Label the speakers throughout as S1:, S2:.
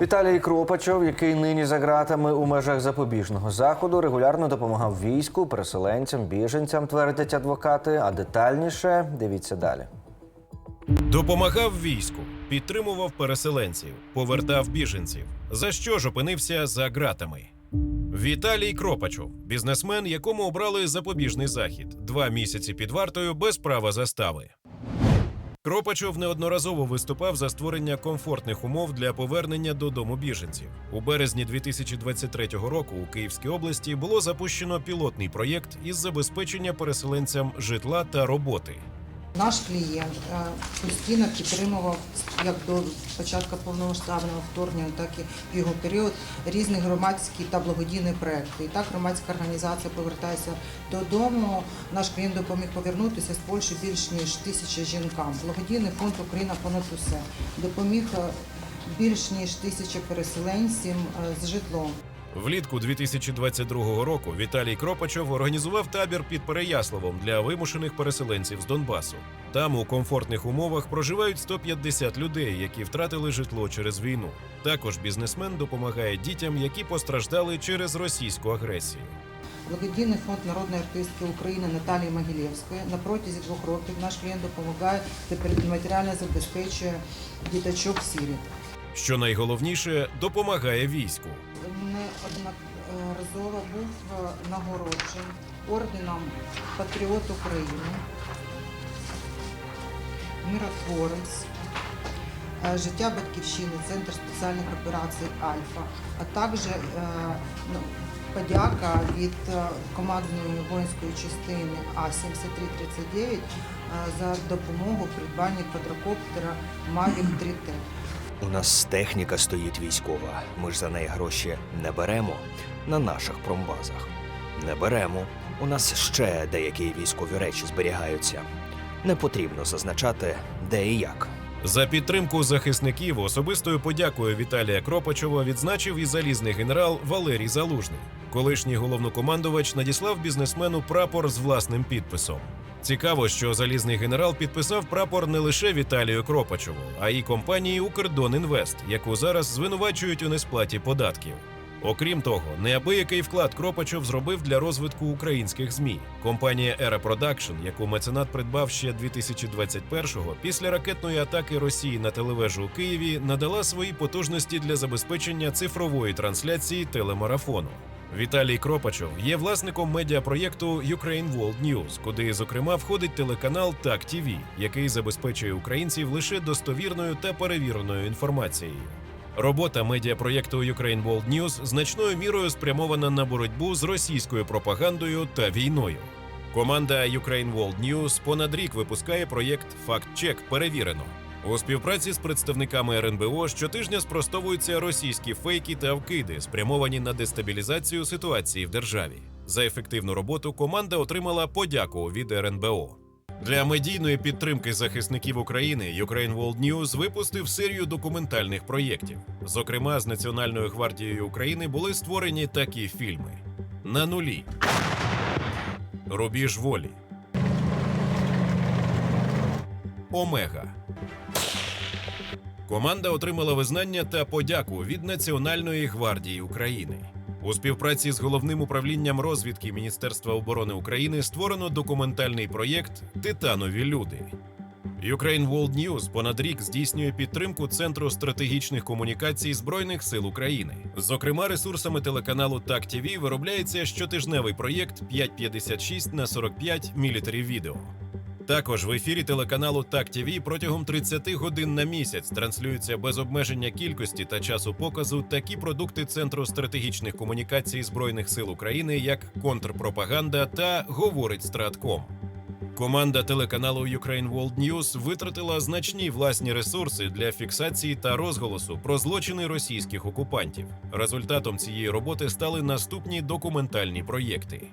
S1: Віталій Кропачов, який нині за ґратами у межах запобіжного заходу, регулярно допомагав війську, переселенцям, біженцям, твердять адвокати. А детальніше дивіться далі.
S2: Допомагав війську, підтримував переселенців, повертав біженців. За що ж опинився за ґратами? Віталій Кропачов, бізнесмен, якому обрали запобіжний захід, два місяці під вартою без права застави. Кропачов неодноразово виступав за створення комфортних умов для повернення додому біженців. У березні 2023 року у Київській області було запущено пілотний проєкт із забезпечення переселенцям житла та роботи.
S3: Наш клієнт е, постійно підтримував як до початку повномасштабного вторгнення, так і в його період різні громадські та благодійні проекти. І так громадська організація повертається додому. Наш клієнт допоміг повернутися з Польщі більш ніж тисяча жінкам. Благодійний фонд Україна понад усе допоміг е, більш ніж тисяча переселенців е, з житлом.
S2: Влітку 2022 року Віталій Кропачов організував табір під Переяславом для вимушених переселенців з Донбасу. Там у комфортних умовах проживають 150 людей, які втратили житло через війну. Також бізнесмен допомагає дітям, які постраждали через російську агресію.
S3: Благодійний фонд народної артистки України Наталії Могилєвської на протязі двох років наш клієнт допомагає та матеріально забезпечує діточок сіріт.
S2: Що найголовніше, допомагає війську.
S3: Неодноразово був нагороджений орденом Патріот України, Миротворець, е, Життя Батьківщини, Центр спеціальних операцій Альфа, а також е, ну, подяка від е, командної воїнської частини А-7339 е, за допомогу в придбанні квадрокоптера Mavic 3T.
S4: У нас техніка стоїть військова. Ми ж за неї гроші не беремо на наших промбазах. Не беремо. У нас ще деякі військові речі зберігаються. Не потрібно зазначати, де і як.
S2: За підтримку захисників особистою подякою Віталія Кропачова відзначив і залізний генерал Валерій Залужний. Колишній головнокомандувач надіслав бізнесмену прапор з власним підписом. Цікаво, що залізний генерал підписав прапор не лише Віталію Кропачову, а й компанії Укрдонінвест, яку зараз звинувачують у несплаті податків. Окрім того, неабиякий вклад Кропачов зробив для розвитку українських змі. Компанія Era Production, яку меценат придбав ще 2021-го, після ракетної атаки Росії на телевежу у Києві, надала свої потужності для забезпечення цифрової трансляції телемарафону. Віталій Кропачов є власником медіапроєкту Ukraine World News, куди, зокрема, входить телеканал Так ТІВІ, який забезпечує українців лише достовірною та перевіреною інформацією. Робота медіапроєкту Ukraine World News значною мірою спрямована на боротьбу з російською пропагандою та війною. Команда Ukraine World News понад рік випускає проєкт Факт Чек перевірено. У співпраці з представниками РНБО щотижня спростовуються російські фейки та вкиди, спрямовані на дестабілізацію ситуації в державі. За ефективну роботу команда отримала подяку від РНБО. Для медійної підтримки захисників України Ukraine World News випустив серію документальних проєктів. Зокрема, з Національною гвардією України були створені такі фільми: На нулі, Рубіж волі, Омега. Команда отримала визнання та подяку від Національної гвардії України. У співпраці з головним управлінням розвідки Міністерства оборони України створено документальний проєкт Титанові люди. Ukraine World News понад рік здійснює підтримку Центру стратегічних комунікацій Збройних сил України. Зокрема, ресурсами телеканалу Так виробляється щотижневий проєкт 556 на 45 Military Video. Також в ефірі телеканалу Так ТІВІ протягом 30 годин на місяць транслюються без обмеження кількості та часу показу такі продукти Центру стратегічних комунікацій Збройних сил України, як контрпропаганда та Говорить Стратком. Команда телеканалу Ukraine World News витратила значні власні ресурси для фіксації та розголосу про злочини російських окупантів. Результатом цієї роботи стали наступні документальні проєкти.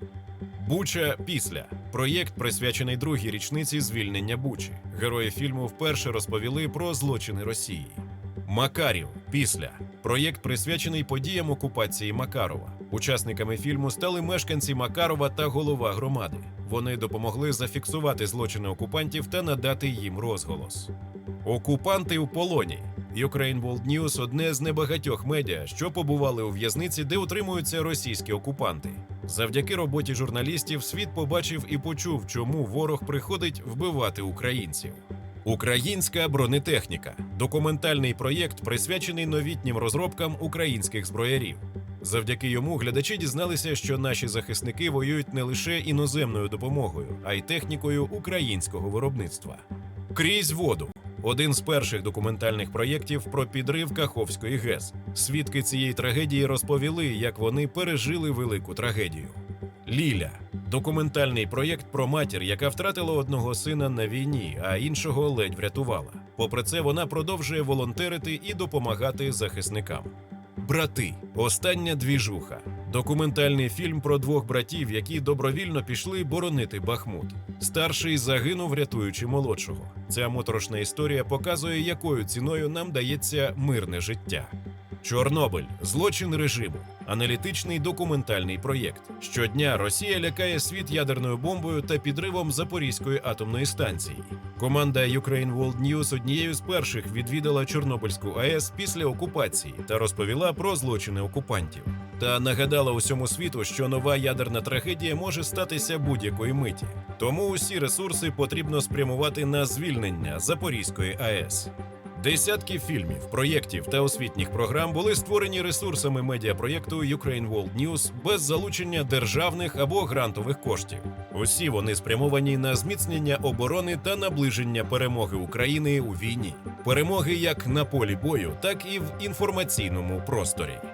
S2: Буча після проєкт присвячений другій річниці звільнення Бучі. Герої фільму вперше розповіли про злочини Росії. Макарів після проєкт присвячений подіям окупації Макарова. Учасниками фільму стали мешканці Макарова та голова громади. Вони допомогли зафіксувати злочини окупантів та надати їм розголос. Окупанти у полоні. Ukraine World News – одне з небагатьох медіа, що побували у в'язниці, де утримуються російські окупанти. Завдяки роботі журналістів світ побачив і почув, чому ворог приходить вбивати українців. Українська бронетехніка документальний проєкт, присвячений новітнім розробкам українських зброярів. Завдяки йому глядачі дізналися, що наші захисники воюють не лише іноземною допомогою, а й технікою українського виробництва. Крізь воду один з перших документальних проєктів про підрив Каховської ГЕС. Свідки цієї трагедії розповіли, як вони пережили велику трагедію. Ліля документальний проєкт про матір, яка втратила одного сина на війні, а іншого ледь врятувала. Попри це, вона продовжує волонтерити і допомагати захисникам. Брати. Остання двіжуха. Документальний фільм про двох братів, які добровільно пішли боронити Бахмут. Старший загинув, рятуючи молодшого. Ця моторошна історія показує, якою ціною нам дається мирне життя. Чорнобиль злочин режиму. Аналітичний документальний проєкт. Щодня Росія лякає світ ядерною бомбою та підривом Запорізької атомної станції. Команда Ukraine World News однією з перших відвідала Чорнобильську АЕС після окупації та розповіла про злочини окупантів. Та нагадала усьому світу, що нова ядерна трагедія може статися будь-якої миті. Тому усі ресурси потрібно спрямувати на звільнення Запорізької АЕС. Десятки фільмів, проєктів та освітніх програм були створені ресурсами медіапроєкту Ukraine World News без залучення державних або грантових коштів. Усі вони спрямовані на зміцнення оборони та наближення перемоги України у війні, перемоги як на полі бою, так і в інформаційному просторі.